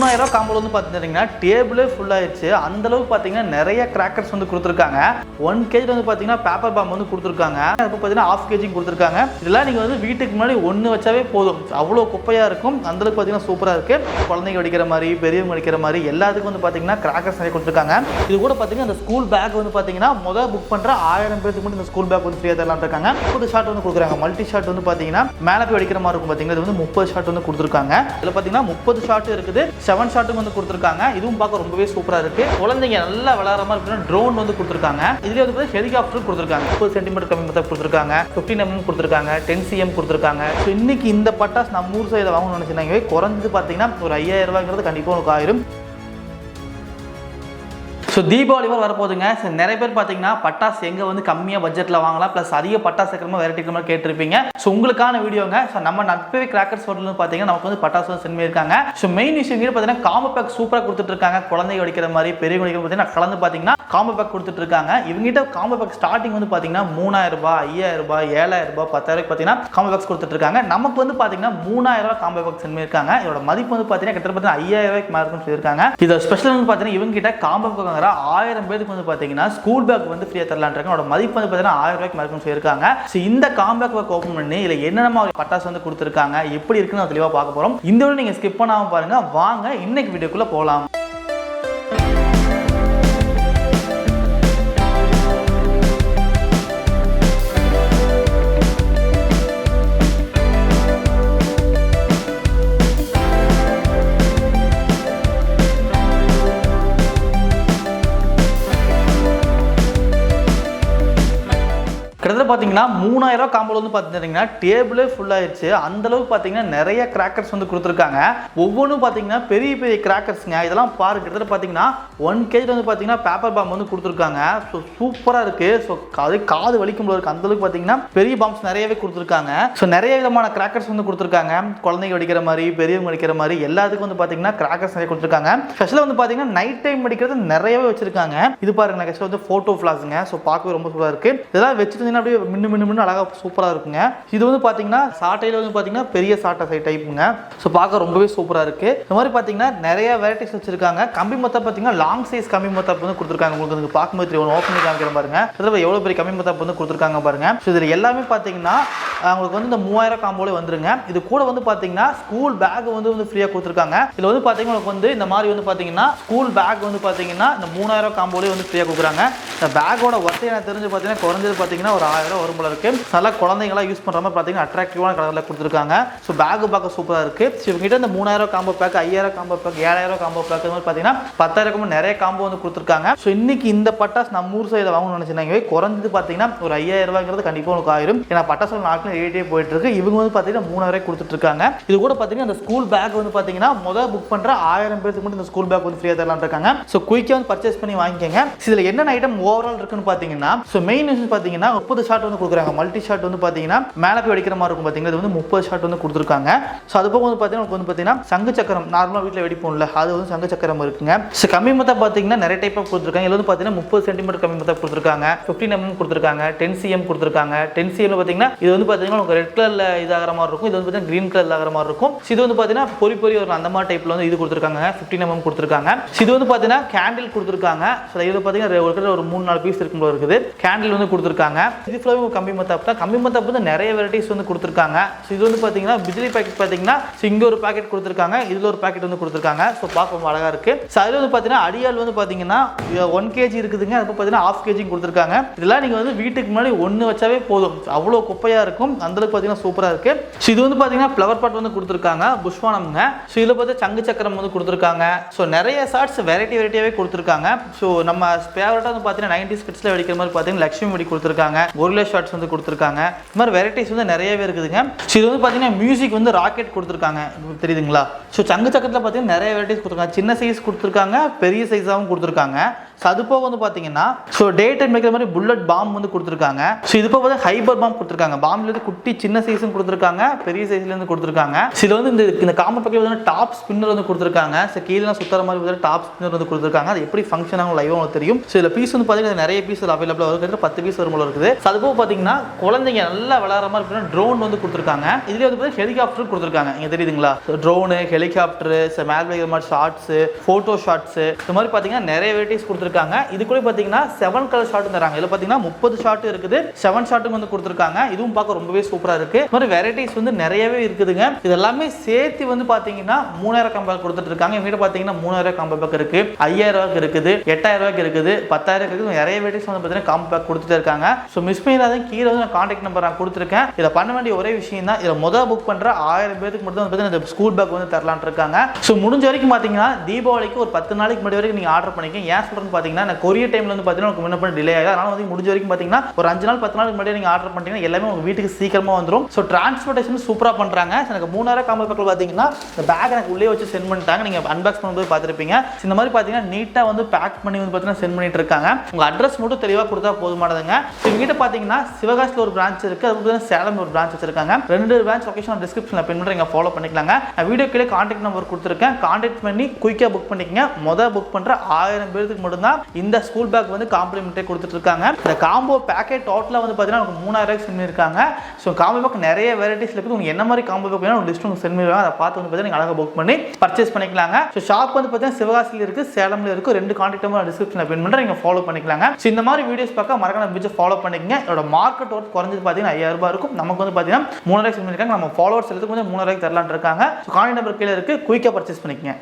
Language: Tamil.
மூணாயிரம் ரூபா காம்போல வந்து பார்த்துட்டீங்கன்னா டேபிளே ஃபுல் ஆயிடுச்சு. அந்த அளவுக்கு பார்த்தீங்கன்னா நிறைய கிராக்கர்ஸ் வந்து கொடுத்துருக்காங்க. ஒன் கேஜியில் வந்து பார்த்தீங்கன்னா பேப்பர் பாம் வந்து கொடுத்துருக்காங்க. இப்போ பார்த்தீங்கன்னா ஆஃப் கேஜி கொடுத்துருக்காங்க. இதெல்லாம் நீங்கள் வந்து வீட்டுக்கு முன்னாடி ஒன்று வச்சாவே போதும். அவ்வளோ குப்பையாக இருக்கும். அந்தளவுக்கு பார்த்தீங்கன்னா சூப்பராக இருக்குது குழந்தைங்க வடிக்கிற மாதிரி பெரியவங்க வடிக்கிற மாதிரி எல்லாத்துக்கும் வந்து பார்த்தீங்கன்னா கிராக்கர்ஸ் நிறைய கொடுத்துருக்காங்க. இது கூட பார்த்தீங்கன்னா அந்த ஸ்கூல் பேக் வந்து பார்த்தீங்கன்னா முதல் புக் பண்ணுற ஆயிரம் பேருக்கு மட்டும் இந்த ஸ்கூல் பேக் வந்து ஃப்ரீயாக தரலாம் இருக்காங்க. முப்பது ஷாட் வந்து கொடுக்குறாங்க. மல்டி ஷாட் வந்து பார்த்தீங்கன்னா மேலே போய் வடிக்கிற மாதிரி இருக்கும் பார்த்தீங்கன்னா இது வந்து முப்பது ஷாட் வந்து கொடுத்துருக்காங்க. இதில் பார்த்தீங்கன்னா முப்பது ஷாட் இருக்குது. செவன் ஷாட்டுக்கு வந்து கொடுத்துருக்காங்க. இதுவும் பார்க்க ரொம்பவே சூப்பராக இருக்கு. குழந்தைங்க நல்லா விளாட்ற மாதிரி இருக்குன்னா ட்ரோன் வந்து கொடுத்துருக்காங்க. இதுலேயே வந்து ஹெலிகாப்டர் கொடுத்துருக்காங்க. முப்பது சென்டிமீட்டர் கம்மி மொத்தம் கொடுத்துருக்காங்க. ஃபிஃப்டின் எம்எம் கொடுத்துருக்காங்க. டென் சிஎம் கொடுத்துருக்காங்க. ஸோ இன்னைக்கு இந்த பட்டாஸ் நம்ம ஊர் சைடில் வாங்கணும்னு நினச்சிருந்தாங்க குறைஞ்சது பார்த்தீங்கன்னா ஒரு ஐயாயிரம் ரூபாய்ங்கிறது கண்டிப்பாக உங்களுக்கு ஆயிரும். ஸோ தீபாவளி வர வரப்போகுதுங்க. ஸோ நிறைய பேர் பார்த்தீங்கன்னா பட்டாசு எங்கே வந்து கம்மியாக பட்ஜெட்டில் வாங்கலாம் ப்ளஸ் அதிக பட்டாசு இருக்கிற வெரைட்டி மாதிரி கேட்டிருப்பீங்க. ஸோ உங்களுக்கான வீடியோங்க. ஸோ நம்ம நட்பே கிராக்கர்ஸ் ஹோட்டல்னு பார்த்தீங்கன்னா நமக்கு வந்து பட்டாசு வந்து சென்ட் ஸோ மெயின் விஷயம் பார்த்தீங்கன்னா காம்போ பேக் சூப்பராக கொடுத்துட்டு இருக்காங்க. குழந்தைங்க மாதிரி பெரியவங்க வெடிக்கிற பார்த்தீங்கன்னா கலந்து பார்த்தீங்கன்னா காம்போ பேக் கொடுத்துட்டு இருக்காங்க. இவங்ககிட்ட காம்போ பேக் ஸ்டார்டிங் வந்து பார்த்தீங்கன்னா மூணாயிரம் ரூபாய் ஐயாயிரம் ரூபாய் ஏழாயிரம் ரூபாய் பத்தாயிரம் பார்த்தீங்கன்னா காம்போ பேக்ஸ் கொடுத்துட்டு இருக்காங்க. நமக்கு வந்து பார்த்தீங்கன்னா மூணாயிரம் ரூபாய் காம்போ பேக் இருக்காங்க இதோட மதிப்பு வந்து பார்த்தீங்கன்னா கிட்டத்தட்ட பார்த்தீங்கன்னா ஐயாயிரம் ரூபாய்க்கு மேலே இருக்குன்னு சொல்லியிருக்காங்க. இதோட ஸ்பெஷல் வந்து பார்த்தீங்கன்னா இவங்க கிட்ட காம்போ பேக் வாங்குற ஆயிரம் பேருக்கு வந்து பார்த்தீங்கன்னா ஸ்கூல் பேக் வந்து ஃப்ரீயாக தரலான்றாங்க இருக்காங்க. அதோட மதிப்பு வந்து பார்த்தீங்கன்னா ஆயிரம் ரூபாய்க்கு மேலே சொல்லியிருக்காங்க. ஸோ இந்த காம்பேக் பேக் ஓப்பன் பண்ணி இதில் என்னென்ன பட்டாசு வந்து கொடுத்துருக்காங்க எப்படி இருக்குன்னு நம்ம தெளிவாக பார்க்க போகிறோம் இந்த வீடியோ நீங்கள் ஸ்கிப் பண்ணாமல் பாருங்க. வாங்க இன்னைக்கு வீடியோக்குள்ளே போகலாம் கிட்டத்தட்ட பார்த்தீங்கன்னா மூணாயிரம் காம்போல வந்து பார்த்தீங்கன்னா டேபிளே ஃபுல் ஆயிடுச்சு அந்த அளவுக்கு பார்த்தீங்கன்னா நிறைய கிராக்கர்ஸ் வந்து கொடுத்துருக்காங்க. ஒவ்வொன்றும் பார்த்தீங்கன்னா பெரிய பெரிய கிராக்கர்ஸ்ங்க இதெல்லாம் பாருங்க கிட்டத்தட்ட பார்த்தீங்கன்னா ஒன் கேஜி வந்து பார்த்தீங்கன்னா பேப்பர் பாம்பு வந்து கொடுத்துருக்காங்க. ஸோ சூப்பராக இருக்கு. ஸோ அது காது வலிக்கும் போது அந்த அளவுக்கு பார்த்தீங்கன்னா பெரிய பாம்ஸ் நிறையவே கொடுத்துருக்காங்க. ஸோ நிறைய விதமான கிராக்கர்ஸ் வந்து கொடுத்துருக்காங்க. குழந்தைங்க வெடிக்கிற மாதிரி பெரியவங்க வெடிக்கிற மாதிரி எல்லாத்துக்கும் வந்து பார்த்தீங்கன்னா கிராக்கர்ஸ் நிறைய கொடுத்துருக்காங்க. ஸ்பெஷலாக வந்து பார்த்தீங்கன்னா நைட் டைம் வெடிக்கிறது நிறையவே வச்சிருக்காங்க. இது பாருங்க நெக்ஸ்ட் வந்து ஃபோட்டோ ஃபிளாஸுங்க ஸோ பார்க்கவே ரொம்ப சூப்பராக இருக்குது இதெல்லாம் வச்சுருந்தீங்கன்னா அப்படியே மின்னு மின்னு மின்னு அழகாக சூப்பராக இருக்குங்க. இது வந்து பார்த்தீங்கன்னா சாட்டையில் வந்து பார்த்தீங்கன்னா பெரிய சாட்டை சை டைப்புங்க ஸோ பார்க்க ரொம்பவே சூப்பராக இருக்குது இந்த மாதிரி பார்த்தீங்கன்னா நிறைய வெரைட்டிஸ் வச்சிருக்காங்க. கம்பி மொத்தம் பார்த்தீங்கன்னா லாங் சைஸ் கம்பி மொத்தம் வந்து கொடுத்துருக்காங்க. உங்களுக்கு வந்து பார்க்கும்போது ஒன்று ஓப்பன் பண்ணி காமிக்கிற பாருங்க. இதில் எவ்வளோ பெரிய கம்பி மொத்தம் வந்து கொடுத்துருக்காங்க பாருங்க. ஸோ இதில் எல்லாமே பார்த்தீங்கன்னா உங்களுக்கு வந்து இந்த மூவாயிரம் காம்போலே வந்துருங்க. இது கூட வந்து பார்த்தீங்கன்னா ஸ்கூல் பேக் வந்து வந்து ஃப்ரீயாக கொடுத்துருக்காங்க. இதில் வந்து பார்த்தீங்கன்னா உங்களுக்கு வந்து இந்த மாதிரி வந்து பார்த்தீங்கன்னா ஸ்கூல் பேக் வந்து பார்த்தீங்கன்னா இந்த மூணாயிரம் காம்போலே வந்து ஃப்ரீயாக கொடுக்குறாங்க. இந்த பேக்கோட ஒர்த்தை எனக்கு தெரிஞ்சு பார்த்தீங்கன்னா குறைஞ்சது பார்த்தீங்கன்னா ஒரு ஆயிரம் ரூபா வரும் போல இருக்கு. நல்லா குழந்தைங்களாம் யூஸ் பண்ணுற மாதிரி பார்த்தீங்கன்னா அட்ராக்டிவான கலரில் கொடுத்துருக்காங்க. ஸோ பேக் பார்க்க சூப்பராக இருக்கு. ஸோ இவங்ககிட்ட இந்த மூணாயிரம் காம்போ பேக் ஐயாயிரம் காம்போ பேக் ஏழாயிரம் காம்போ பேக் மாதிரி பார்த்தீங்கன்னா பத்தாயிரம் நிறைய காம்போ வந்து கொடுத்துருக்காங்க. ஸோ இன்னைக்கு இந்த பட்டாஸ் நம்ம ஊர் சைடில் வாங்கணும்னு நினச்சிருந்தாங்க. குறைஞ்சது பார்த்தீங்கன்னா ஒரு ஐயாயிரம் ரூபாய்ங்கிறது கண்டிப்பாக உங்களுக்கு ஆயிரும். ஏன்னா பட்டாசு நாட்டில் ரேட்டே போயிட்டு இருக்கு. இவங்க வந்து பார்த்தீங்கன்னா மூணாயிரம் கொடுத்துட்ருக்காங்க இது கூட பார்த்தீங்கன்னா அந்த ஸ்கூல் பேக் வந்து பார்த்தீங்கன்னா முதல் புக் பண்ணுற ஆயிரம் பேருக்கு மட்டும் இந்த ஸ்கூல் பேக் வந்து ஃப்ரீயாக தரலாம் இருக்காங்க. ஸோ குயிக்காக வந்து பர்ச்சேஸ் பண்ணி வாங்கிக்கோங்க. இதில் என்னென்ன ஐட்டம் ஓவரால் இருக்குன்னு பார்த்தீங்கன்னா ஸோ மெயின் விஷயம் பார்த்தீங்கன்னா முப்பது ஷாட் வந்து கொடுக்குறாங்க. மல்டி ஷாட் வந்து பார்த்தீங்கன்னா மேலே போய் வெடிக்கிற மாதிரி இருக்கும் பார்த்தீங்கன்னா இது வந்து முப்பது ஷாட் வந்து கொடுத்துருக்காங்க. ஸோ அது போக வந்து பார்த்தீங்கன்னா உங்களுக்கு வந்து பார்த்தீங்கன்னா சங்கு சக்கரம் நார்மலாக வீட்டில் வெடிப்போம்ல அது வந்து சங்கு சக்கரம் இருக்குங்க. ஸோ கம்மி மொத்தம் பார்த்தீங்கன்னா நிறைய டைப் ஆஃப் கொடுத்துருக்காங்க. இதில் வந்து பார்த்தீங்கன்னா முப்பது சென்டிமீட்டர் கம்மி மொத்தம் கொடுத்துருக்காங்க. ஃபிஃப்டின் எம்எம் mm கொடுத்துருக்காங்க டென் சிஎம் கொடுத்துருக்காங்க. டென் சிஎம் பார்த்தீங்கன்னா இது வந்து பார்த்தீங்கன்னா உங்களுக்கு ரெட் கலரில் இதாகிற மாதிரி இருக்கும். இது வந்து பார்த்தீங்கன்னா க்ரீன் கலரில் ஆகிற மாதிரி இருக்கும். இது வந்து பார்த்தீங்கன்னா பொறி பொறி ஒரு அந்த மாதிரி டைப்பில் வந்து இது கொடுத்துருக்காங்க. ஃபிஃப்டின் எம்எம் mm கொடுத்துருக்காங்க. இது வந்து பார்த்தீங்கன்னா கேண்டில் கொடுத்துருக்காங்க. ஸோ இது பார்த்தீங்கன்னா ஒரு ஒரு மூணு நாலு பீஸ் இருக்கும்போது இருக்குது. கேண்டில் வந்து கொடுத்துருக்காங்க. இது ஃபுல்லாகவே உங்கள் கம்பி மத்தாப் தான் கம்பி மத்தாப் வந்து நிறைய வெரைட்டிஸ் வந்து கொடுத்துருக்காங்க. ஸோ இது வந்து பார்த்தீங்கன்னா பிஜிலி பேக்கெட் பார்த்தீங்கன்னா ஸோ இங்கே ஒரு பேக்கெட் கொடுத்துருக்காங்க. இதில் ஒரு பேக்கெட் வந்து கொடுத்துருக்காங்க. ஸோ பார்க்க ரொம்ப அழகாக இருக்குது ஸோ அதில் வந்து பார்த்தீங்கன்னா அடியால் வந்து பார்த்தீங்கன்னா ஒன் கேஜி இருக்குதுங்க. அது பார்த்தீங்கன்னா ஆஃப் கேஜி கொடுத்துருக்காங்க. இதெல்லாம் நீங்கள் வந்து வீட்டுக்கு முன்னாடி ஒன்று வச்சாவே போதும். அவ்வளோ குப்பையாக இருக்கும். அந்தளவுக்கு பார்த்தீங்கன்னா சூப்பராக இருக்குது ஸோ இது வந்து பார்த்தீங்கன்னா ஃப்ளவர் பாட் வந்து கொடுத்துருக்காங்க. புஷ்வானம்ங்க. ஸோ இதில் பார்த்து சங்கு சக்கரம் வந்து கொடுத்துருக்காங்க. ஸோ நிறைய ஷார்ட்ஸ் வெரைட்டி வெரைட்டியாகவே கொடுத்துருக்காங்க. ஸோ நம்ம ஃபேவரட்டாக வந்து பார்த்தீங்கன்னா நைன்டி ஸ்கிட்ஸில் வெடிக்கிற மாதிரி பார்த்தீங்கன்னா லக்ஷ்மி வெடி கொடுத்துருக்காங்க. ஒரிலே ஷார்ட்ஸ் வந்து கொடுத்துருக்காங்க. இந்த மாதிரி வெரைட்டிஸ் வந்து நிறையவே இருக்குதுங்க. ஸோ இது வந்து பார்த்தீங்கன்னா மியூசிக் வந்து ராக்கெட் கொடுத்துருக்காங்க. தெரியுதுங்களா? ஸோ சங்கு சக்கரத்தில் பார்த்தீங்கன்னா நிறைய வெரைட்டிஸ் கொடுத்துருக்காங்க. சின்ன சைஸ் கொடுத்துருக்காங்க பெரிய சைஸாகவும் கொடுத்துருக்காங்க. ஸோ அது போக வந்து பார்த்தீங்கன்னா ஸோ டே டைம் வைக்கிற மாதிரி புல்லட் பாம் வந்து கொடுத்துருக்காங்க. ஸோ இது போக ஹைபர் பாம் கொடுத்துருக்காங்க. பாம்லேருந்து குட்டி சின்ன சைஸும் கொடுத்துருக்காங்க. பெரிய சைஸ்லேருந்து கொடுத்துருக்காங்க. சில இதில் வந்து இந்த இந்த காம்போ பேக்கில் வந்து டாப் ஸ்பின்னர் வந்து கொடுத்துருக்காங்க. ஸோ கீழே சுத்தற மாதிரி வந்து டாப் ஸ்பின்னர் வந்து கொடுத்துருக்காங்க. அது எப்படி ஃபங்க்ஷன் ஆகும் லைவ் உங்களுக்கு தெரியும். ஸோ இதில் பீஸ் வந்து பார்த்தீங்கன்னா நிறைய பீஸ் அவைலபிளாக இருக்குது பத்து பீஸ் வரும்போது இருக்குது. ஸோ அது போக பார்த்தீங்கன்னா குழந்தைங்க நல்லா விளாட்ற மாதிரி இருக்குன்னா ட்ரோன் வந்து கொடுத்துருக்காங்க. இதுலேயே வந்து பார்த்தீங்கன்னா ஹெலிகாப்டர் கொடுத்துருக்காங்க. இங்கே தெரியுதுங்களா? So drone helicopter so male வைக்கிற மாதிரி ஷார்ட்ஸு ஃபோட்டோ ஷார்ட்ஸு இந்த மாதிரி பார்த்தீங்கன்னா நிறைய வெரைட்டிஸ் கொடுத்துருக்காங்க. கொடுத்துருக்காங்க. இதுக்குள்ளே பார்த்தீங்கன்னா செவன் கலர் ஷார்ட் தராங்க. இதில் பார்த்தீங்கன்னா முப்பது ஷார்ட் இருக்குது. செவன் ஷார்ட்டும் வந்து கொடுத்துருக்காங்க. இதுவும் பார்க்க ரொம்பவே சூப்பராக இருக்குது மாதிரி வெரைட்டிஸ் வந்து நிறையவே இருக்குதுங்க. இது எல்லாமே சேர்த்து வந்து பார்த்தீங்கன்னா மூணாயிரம் கம்பேக் கொடுத்துட்டு இருக்காங்க. எங்ககிட்ட பார்த்தீங்கன்னா மூணாயிரம் கம்பேக் பேக் இருக்கு. ஐயாயிரம் ரூபாய்க்கு இருக்குது. எட்டாயிரம் ரூபாய்க்கு இருக்குது. பத்தாயிரம் இருக்குது. நிறைய வெரைட்டிஸ் வந்து பார்த்தீங்கன்னா காம்போ பேக் இருக்காங்க. ஸோ மிஸ் பண்ணிடாத கீழே வந்து நான் காண்டாக்ட் நம்பர் நான் கொடுத்துருக்கேன். இதை பண்ண வேண்டிய ஒரே விஷயம் தான். இதை முதல் புக் பண்ணுற ஆயிரம் பேருக்கு மட்டும் வந்து பார்த்தீங்கன்னா இந்த ஸ்கூல் பேக் வந்து தரலான் இருக்காங்க. ஸோ முடிஞ்ச வரைக்கும் பார்த்தீங்கன்னா தீபாவளிக்கு ஒரு பத்து நாளைக்கு முன்னாடி வரைக்கும் நீங்கள் ஆர்டர் பண்ணிக்க ஏன் சொல்கிறேன்னு பார்த்தீங்கன்னா நான் கொரியர் டைமில் வந்து பார்த்தீங்கன்னா உங்களுக்கு முன்ன டிலே ஆகும் அதனால வந்து முடிஞ்ச வரைக்கும் பார்த்தீங்கன்னா ஒரு அஞ்சு நாள் பத்து நாளுக்கு முன்னாடி நீங்கள் ஆர்டர் பண்ணிட்டீங்கன்னா எல்லாமே உங்கள் வீட்டுக்கு சீக்கிரமாக வந்துடும் ஸோ டிரான்ஸ்போர்ட்டேஷன் சூப்பராக பண்ணுறாங்க எனக்கு மூணாயிரம் காம்போ பேக்கில் பார்த்தீங்கன்னா இந்த பேக் எனக்கு உள்ளே வச்சு சென்ட் பண்ணிட்டாங்க. நீங்கள் அன்பாக்ஸ் பண்ணும்போது பார்த்துருப்பீங்க இந்த மாதிரி பார்த்தீங்கன்னா நீட்டாக வந்து பேக் பண்ணி வந்து பார்த்தீங்கன்னா சென்ட் பண்ணிட்டு இருக்காங்க. உங்கள் அட்ரஸ் மட்டும் தெளிவாக கொடுத்தா போதுமானதுங்க. ஸோ கிட்ட பார்த்தீங்கன்னா சிவகாசியில் ஒரு பிரான்ச் இருக்குது அது பார்த்தீங்கன்னா சேலம் ஒரு பிரான்ச் வச்சிருக்காங்க. ரெண்டு பிரான்ச் லொக்கேஷன் டிஸ்கிரிப்ஷனில் பின் பண்ணுறீங்க ஃபாலோ பண்ணிக்கலாங்க. நான் வீடியோ கீழே காண்டாக்ட் நம்பர் கொடுத்துருக்கேன். காண்டாக்ட் பண்ணி குயிக்காக புக் பண்ணிக்கங்க. மொதல் புக் பண்ணுற ஆயிரம் பேருக்கு மட்டும்தான் இந்த ஸ்கூல் பேக் வந்து காம்ப்ளிமெண்ட்டே கொடுத்துட்டு இருக்காங்க இந்த காம்போ பேக்கெட் டோட்டலாக வந்து பார்த்தீங்கன்னா உங்களுக்கு மூணாயிரம் ரூபாய்க்கு சென்ட் பண்ணியிருக்காங்க. ஸோ காம்போ பேக் நிறைய வெரைட்டிஸ் இருக்குது. உங்களுக்கு என்ன மாதிரி காம்போ பேக் வேணும் லிஸ்ட் உங்களுக்கு சென்ட் பண்ணிருக்காங்க அதை பார்த்து வந்து பார்த்தீங்கன்னா நீங்கள் அழகாக புக் பண்ணி பர்ச்சேஸ் பண்ணிக்கலாங்க. ஸோ ஷாப் வந்து பார்த்தீங்கன்னா சிவகாசியில் இருக்குது சேலமில் இருக்குது ரெண்டு காண்டாக்ட் நம்பர் டிஸ்கிரிப்ஷனில் பின் பண்ணுறேன் நீங்கள் ஃபாலோ பண்ணிக்கலாங்க. ஸோ இந்த மாதிரி வீடியோஸ் பார்க்க மறக்காம பிடிச்ச ஃபாலோ பண்ணிக்கங்க. இதோட மார்க்கெட் ஒர்க் குறைஞ்சது பார்த்தீங்கன்னா ஐயாயிரம் ரூபாய் இருக்கும். நமக்கு வந்து பார்த்தீங்கன்னா மூணாயிரம் சென்ட் பண்ணியிருக்காங்க. நம்ம ஃபாலோவர்ஸ் எல்லாத்துக்கும் வந்து மூணாயிரம் தரலான் இருக்காங்க. ஸோ கான்டாக்ட் நம்பர் கீழே இருக்குது குயிக்காக பர்ச்சேஸ் பண்ணிக்கங்க.